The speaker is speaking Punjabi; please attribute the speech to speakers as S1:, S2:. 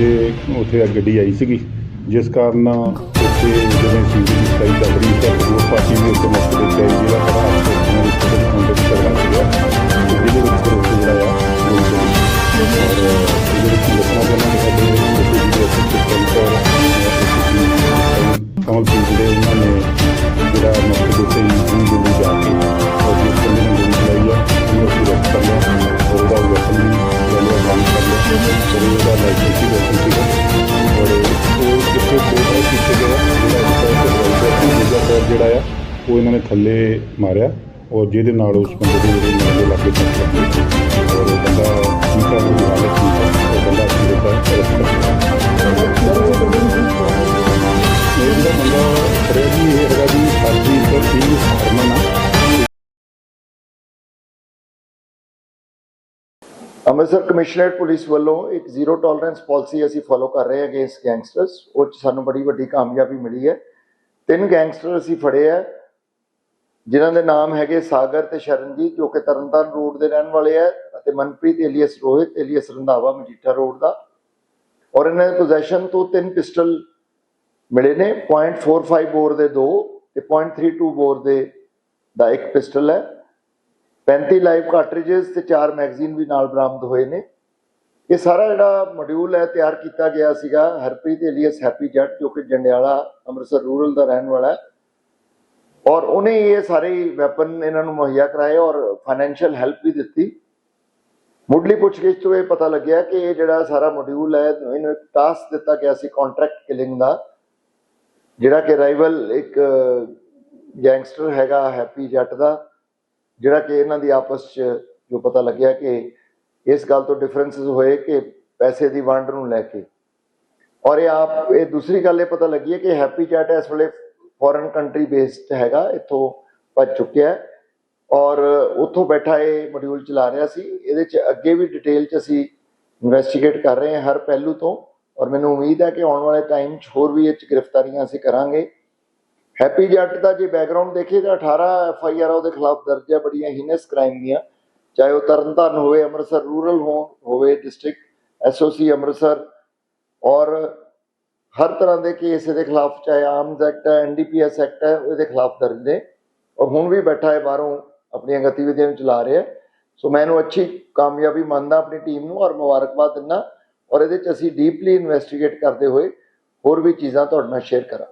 S1: ਉੱਥੇ ਗੱਡੀ ਆਈ ਸੀਗੀ, ਜਿਸ ਕਾਰਨ ਉੱਥੇ ਜਿਵੇਂ ਸੀ ਦੀ ਸਹੀ ਚੱਲ ਰਹੀ ਸੀ ਪਾਰਟੀ ਵੀ ਉੱਥੇ ਮੌਕੇ ਤੇ ਜਿਹੜਾ ਬੜਾ ਹਾਦਸਾ ਦੇ ਵਿੱਚ ਜਿਹੜਾ ਆ, ਉਹ ਇਹਨਾਂ ਨੇ ਥੱਲੇ ਮਾਰਿਆ ਔਰ ਜਿਹਦੇ ਨਾਲ ਉਸ ਬੰਦੇ ਦੇ ਜਿਹੜੇ ਨਾਲ ਦੇ ਲੱਗੇ ਸੱਟ ਲੱਗੀ ਔਰ ਉਹ ਬੰਦਾ ਠੀਕ ਹੈ ਉਹਦੀ ਹਾਲਤ ਠੀਕ ਹੈ ਉਹ ਬੰਦਾ ਅਸੀਂ ਜਿਹੜਾ ਅਰੈਸਟ ਕਰ ਲਿਆ ਇਹ ਜਿਹੜਾ ਬੰਦਾ ਫੜਿਆ ਜੀ ਇਹ ਹੈਗਾ ਜੀ ਹਰਜੀਤ ਸਿੰਘ ਹਰਮਨ ਆ।
S2: ਅੰਮ੍ਰਿਤਸਰ ਕਮਿਸ਼ਨਰੇਟ ਪੁਲਿਸ ਵੱਲੋਂ ਇੱਕ ਜ਼ੀਰੋ ਟੋਲਰੈਂਸ ਪਾਲਿਸੀ ਅਸੀਂ ਫੋਲੋ ਕਰ ਰਹੇ ਹਾਂ ਅਗੇਂਸਟ ਗੈਂਗਸਟਰਸ ਉਹ 'ਚ ਸਾਨੂੰ ਬੜੀ ਵੱਡੀ ਕਾਮਯਾਬੀ ਮਿਲੀ ਹੈ। ਤਿੰਨ ਗੈਂਗਸਟਰ ਅਸੀਂ ਫੜੇ ਆ, ਜਿਨ੍ਹਾਂ ਦੇ ਨਾਮ ਹੈਗੇ ਸਾਗਰ ਤੇ ਸ਼ਰਨਜੀਤ, ਜੋ ਕਿ ਤਰਨਤਾਰਨ ਰੋਡ ਦੇ ਰਹਿਣ ਵਾਲੇ ਆ, ਅਤੇ Manpreet alias Rohit, alias Randhawa Majitha road ਦਾ। ਔਰ ਇਹਨਾਂ ਦੇ ਪੋਜੈਸ਼ਨ ਤੋਂ ਤਿੰਨ ਪਿਸਟਲ ਮਿਲੇ ਨੇ 0.45 ਬੋਰ ਦੇ ਦੋ ਤੇ 0.32 ਬੋਰ ਦੇ ਦਾ ਇੱਕ ਪਿਸਟਲ ਹੈ। 35 ਲਾਈਵ ਕਾਰਟ੍ਰਿਜਸ ਤੇ ਚਾਰ ਮੈਗਜ਼ੀਨ ਵੀ ਨਾਲ ਬਰਾਮਦ ਹੋਏ ਨੇ। ਇਹ ਸਾਰਾ ਜਿਹੜਾ ਮੋਡਿਊਲ ਹੈ, ਤਿਆਰ ਕੀਤਾ ਗਿਆ ਸੀਗਾ ਹਰਪ੍ਰੀਤ ਏਲੀਅਸ ਹੈਪੀ ਜੱਟ, ਜੋ ਕਿ ਜੰਡਿਆਲਾ, ਅੰਮ੍ਰਿਤਸਰ ਰੂਰਲ ਦਾ ਰਹਿਣ ਵਾਲਾ ਹੈ। ਔਰ ਉਹਨੇ ਇਹ ਸਾਰੇ ਵੈਪਨ ਇਹਨਾਂ ਨੂੰ ਮੁਹੱਈਆ ਕਰਾਏ ਔਰ ਫਾਈਨੈਂਸ਼ੀਅਲ ਹੈਲਪ ਵੀ ਦਿੱਤੀ। ਮੁੱਢਲੀ ਪੁੱਛਗਿੱਛ ਤੋਂ ਇਹ ਪਤਾ ਲੱਗਿਆ ਕਿ ਇਹ ਜਿਹੜਾ ਸਾਰਾ ਮੋਡਿਊਲ ਹੈ, ਇਹਨੂੰ ਇੱਕ ਟਾਸਕ ਦਿੱਤਾ ਗਿਆ ਸੀ ਕੰਟਰੈਕਟ ਕਿਲਿੰਗ ਦਾ, ਜਿਹੜਾ ਕਿ ਰਾਈਵਲ ਇੱਕ ਗੈਂਗਸਟਰ ਹੈਗਾ ਹੈਪੀ ਜੱਟ ਦਾ, ਜਿਹੜਾ ਕਿ ਇਹਨਾਂ ਦੀ ਆਪਸ 'ਚ ਜੋ ਪਤਾ ਲੱਗਿਆ ਕਿ ਇਸ ਗੱਲ ਤੋਂ ਡਿਫਰੈਂਸਸ ਹੋਏ ਕਿ ਪੈਸੇ ਦੀ ਵੰਡ ਨੂੰ ਲੈ ਕੇ। ਔਰ ਇਹ ਆਪ, ਇਹ ਦੂਸਰੀ ਗੱਲ ਇਹ ਪਤਾ ਲੱਗੀ ਹੈ ਕਿ ਹੈਪੀ ਜੱਟ ਇਸ ਵੇਲੇ ਫੋਰਨ ਕੰਟਰੀ ਬੇਸਡ ਹੈਗਾ, ਇੱਥੋਂ ਭੱਜ ਚੁੱਕਿਆ ਔਰ ਉੱਥੋਂ ਬੈਠਾ ਇਹ ਮੋਡਿਊਲ ਚਲਾ ਰਿਹਾ ਸੀ। ਇਹਦੇ 'ਚ ਅੱਗੇ ਵੀ ਡਿਟੇਲ 'ਚ ਅਸੀਂ ਇਨਵੈਸਟੀਗੇਟ ਕਰ ਰਹੇ ਹਾਂ ਹਰ ਪਹਿਲੂ ਤੋਂ। ਔਰ ਮੈਨੂੰ ਉਮੀਦ ਹੈ ਕਿ ਆਉਣ ਵਾਲੇ ਟਾਈਮ 'ਚ ਹੋਰ ਵੀ ਇਹ 'ਚ ਗ੍ਰਿਫਤਾਰੀਆਂ ਅਸੀਂ ਕਰਾਂਗੇ। ਹੈਪੀ ਜੱਟ ਦਾ ਜੇ ਬੈਕਗ੍ਰਾਉਂਡ ਦੇਖੀਏ ਤਾਂ 18 ਐਫ ਆਈ ਆਰ ਉਹਦੇ ਖਿਲਾਫ ਦਰਜ ਹੈ ਬੜੀਆਂ ਹੀਨਸ ਕ੍ਰਾਈਮ ਦੀਆਂ। ਚਾਹੇ ਉਹ ਤਰਨਤਾਰਨ ਹੋਵੇ, ਅੰਮ੍ਰਿਤਸਰ ਰੂਰਲ ਹੋ, ਹੋਵੇ ਡਿਸਟ੍ਰਿਕਟ ਐਸਓਸੀ ਅੰਮ੍ਰਿਤਸਰ, ਔਰ ਹਰ ਤਰ੍ਹਾਂ ਦੇ ਕੇਸ ਇਹਦੇ ਖਿਲਾਫ, ਚਾਹੇ ਆਰਮਸ ਐਕਟ ਹੈ ਐਨਡੀਪੀਐਸ ਐਕਟ ਹੈ ਉਹਦੇ ਖਿਲਾਫ ਦਰਜ ਨੇ। ਔਰ ਹੁਣ ਵੀ ਬੈਠਾ ਹੈ, ਬਾਹਰੋਂ ਆਪਣੀਆਂ ਗਤੀਵਿਧੀਆਂ ਨੂੰ ਚਲਾ ਰਿਹਾ ਸੋ ਮੈਂ ਇਹਨੂੰ ਅੱਛੀ ਕਾਮਯਾਬੀ ਮੰਨਦਾ, ਆਪਣੀ ਟੀਮ ਨੂੰ, ਔਰ ਮੁਬਾਰਕਬਾਦ ਦਿੰਦਾ, ਔਰ ਇਹਦੇ ਚ ਅਸੀਂ ਡੀਪਲੀ ਇਨਵੈਸਟੀਗੇਟ ਕਰਦੇ ਹੋਏ ਹੋਰ ਵੀ ਚੀਜ਼ਾਂ ਤੁਹਾਡੇ ਨਾਲ ਸ਼ੇਅਰ ਕਰਾਂ